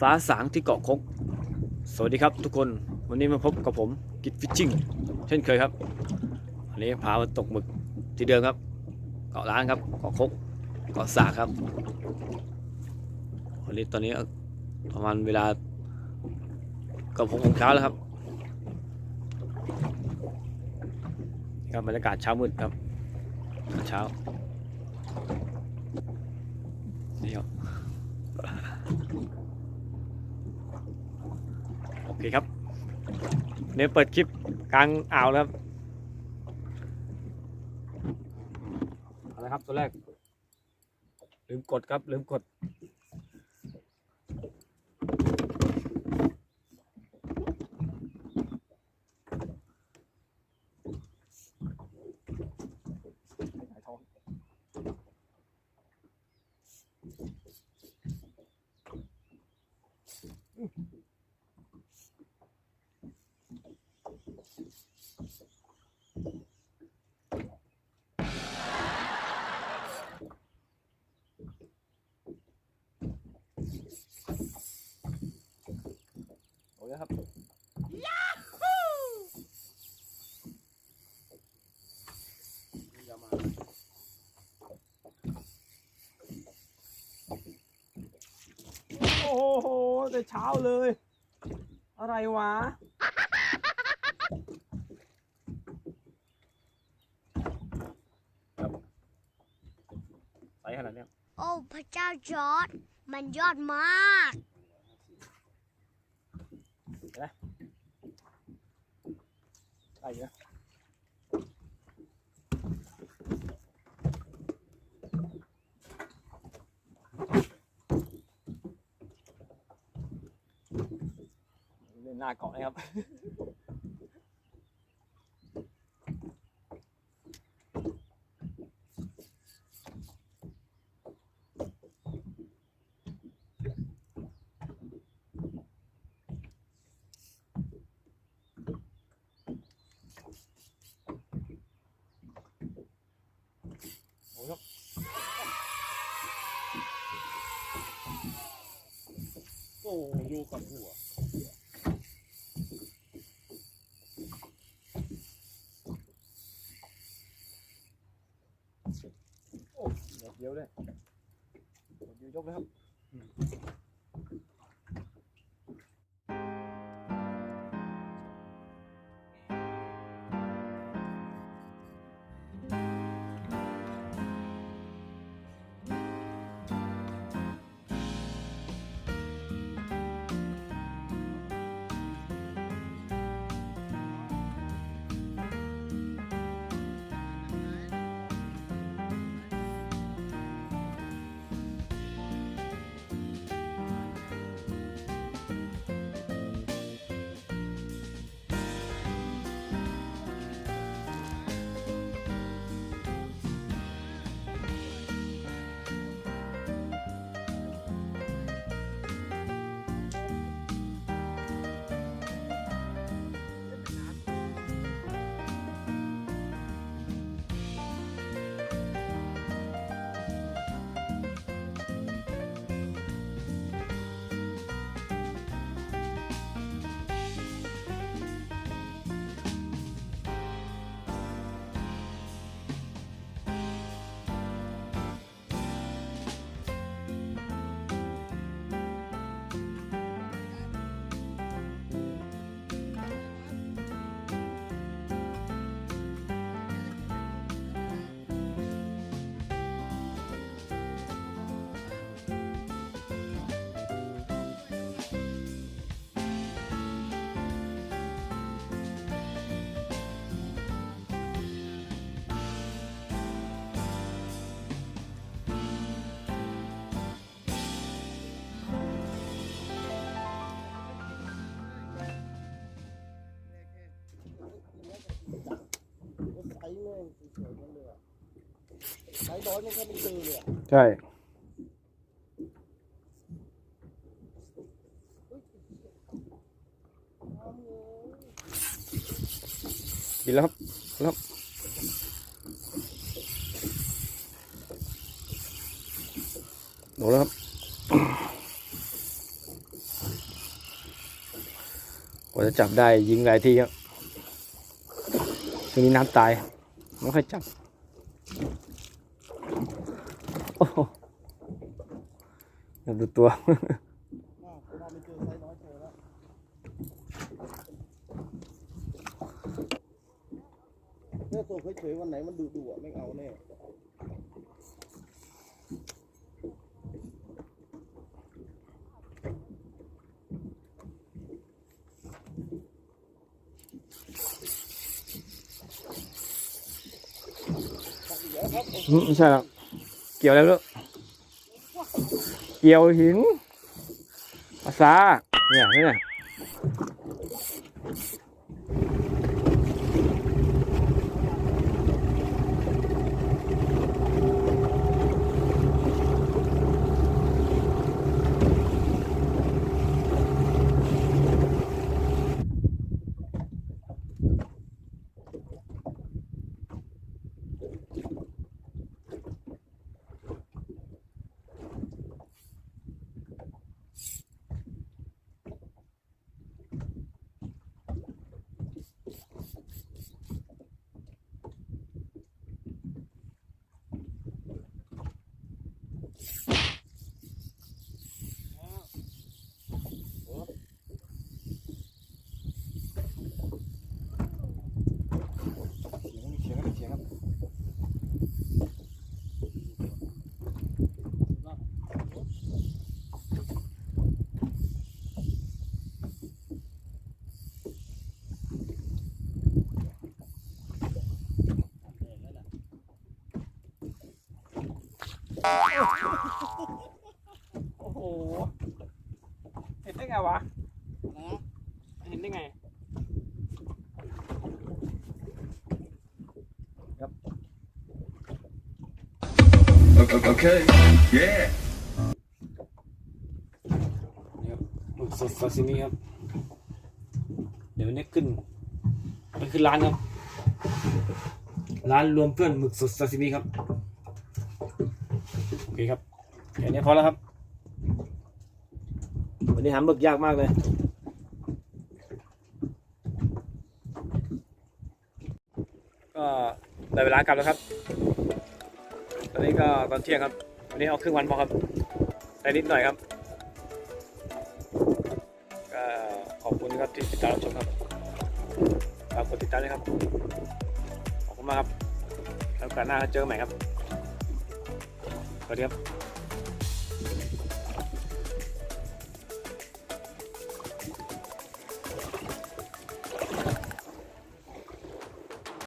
ฟ้าสางที่เกาะคก สวัสดีครับทุกคนวันนี้มาพบกับผมกิจฟิชชิ่งเช่นเคยครับวันนี้พามาตกหมึกที่เดิมครับ เกาะล้านครับเกาะคกเกาะสากครับวันนี้ตอนนี้ประมาณเวลากับหกโมงเช้าแล้วครับครับบรรยากาศเช้ามืดครับเช้านี่ครับ เคครับเนี่ยเปิดคลิปกลางอ่าวแล้วครับอะไรครับตัวแรก ลืมกดครับ ลืมกด โอ้ยครับโอ้โหแต่เช้าเลย อะไรวะใสขนาดเนี้ย โอ้ พระเจ้าจอร์ดมันยอดมาก ใส่เยอะเล่นหน้าเกาะนะครับ อ้อยู่กับหัวโอ้เดี๋ยวเดียวเลยเดี๋ยวยกเลยครับ ไร้ร้อยไม่ใช่กินแล้วครับกินแล้วครับโดนแล้วครับกว่าจะจับได้ยิงหลายทีครับช่วงนี้น้ำตาย ไม่ค่อยจับโอ้โหดูตัว เราไม่เจ อไซส์น้อยเจอแล้วเนี่ยตัวเฉยๆวันไหนมันดุดุๆอะไม่เอาแน่ไม่ใช่หรอกเกี่ยวอะไรไม่รู้ เกี่ยวหินภาษาเนี่ยนี่เนี่ย โอ้โห เห็นได้ไงวะ เห็นได้ไง Okay. Yeah. นี่ครับหมึกสดซาซิมิครับ เดี๋ยววันนี้ขึ้นไปขึ้นร้านครับ ร้านรวมเพื่อนหมึกสดซาซิมิครับโอ เคครับแค่นี้พอแล้วครับ วันนี้หาหมึกยากมากเลยก็ได้เวลากลับแล้วครับ ตอนนี้ก็ตอนเที่ยงครับ วันนี้เอาครึ่งวันพอครับได้นิดหน่อยครับก็ขอบคุณครับที่ติดตามรับชมครับฝากกดติดตามด้วยครับ ขอบคุณมากครับแล้วโอกาสหน้าเจอกันใหม่ครับ สวัสดีครับ